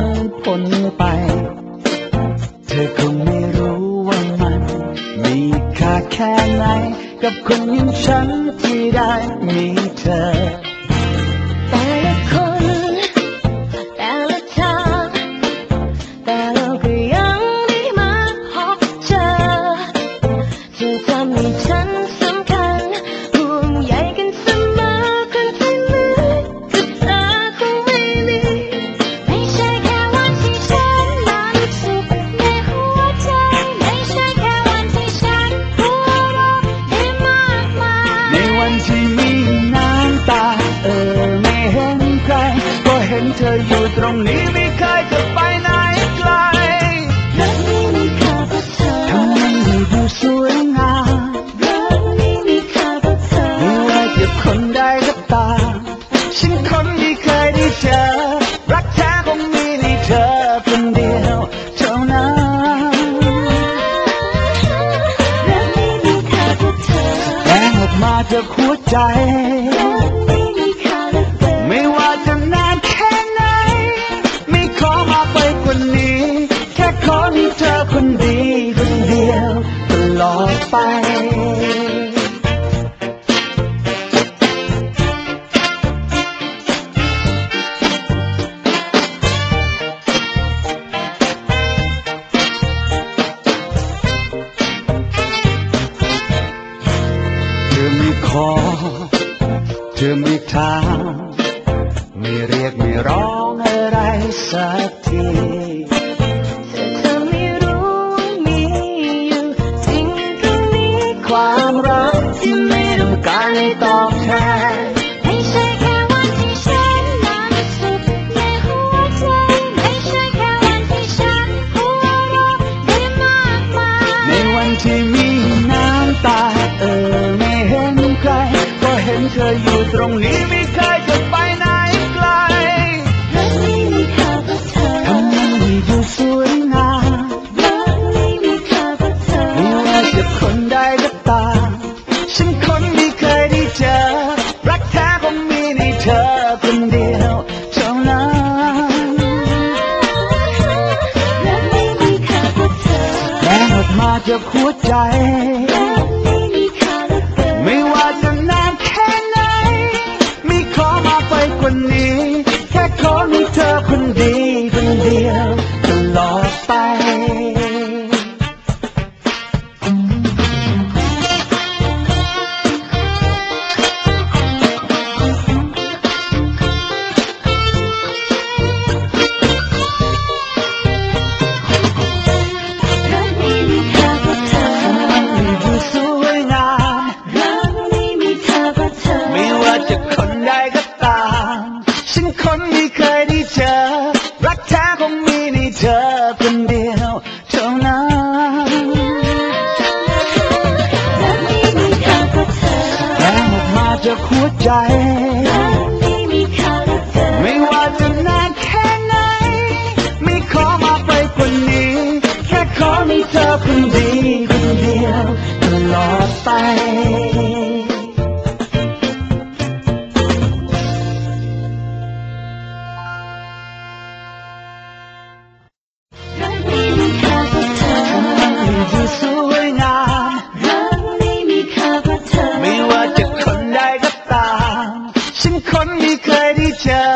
มันพ้นไป เธอคงไม่รู้ว่ามัน มีค่าแค่ไหน กับคนอย่างฉันที่ได้มีเธอ รงนี้ไม่เคยจะไปไหนไกลรักนี้มีค่าเพราะเธอทำมันให้ดูสวยงามรักนี้มีค่าเพราะเธอไม่ว่าจะคนใดก็ตามฉันคนที่เคยได้เจอรักแท้คงมีในเธอคนเดียวเท่านั้นรักนี้มีค่าเพราะเธอแรงออกมาจากหัวใจ ขอมีเธอคนดีคนเดียวตลอดไปเธอไม่ขอเธอไม่ถามไม่เรียกไม่ร้องอะไรสักที ออกมาจากหัวใจ ไม่ว่าจะนานแค่ไหน ไม่ขอมาไปกว่านี้ แค่ขอมีเธอคนดีคนเดียว ยได้เจอรักแท้คงมีในเธอคนเดียวเท่านั้นรักนี้มีค่าเพราะเธอแรงออกมาจากหัวใจรักนี้มีค่าเหลือเกินไม่ว่าจะนานแค่ไหน ไม่ขอมาไปกว่านี้ แค่ขอมีเธอคนดีคนเดียวตลอดไป ไม่ว่าจะคนใดก็ตาม ฉันคนไม่เคยได้เจอ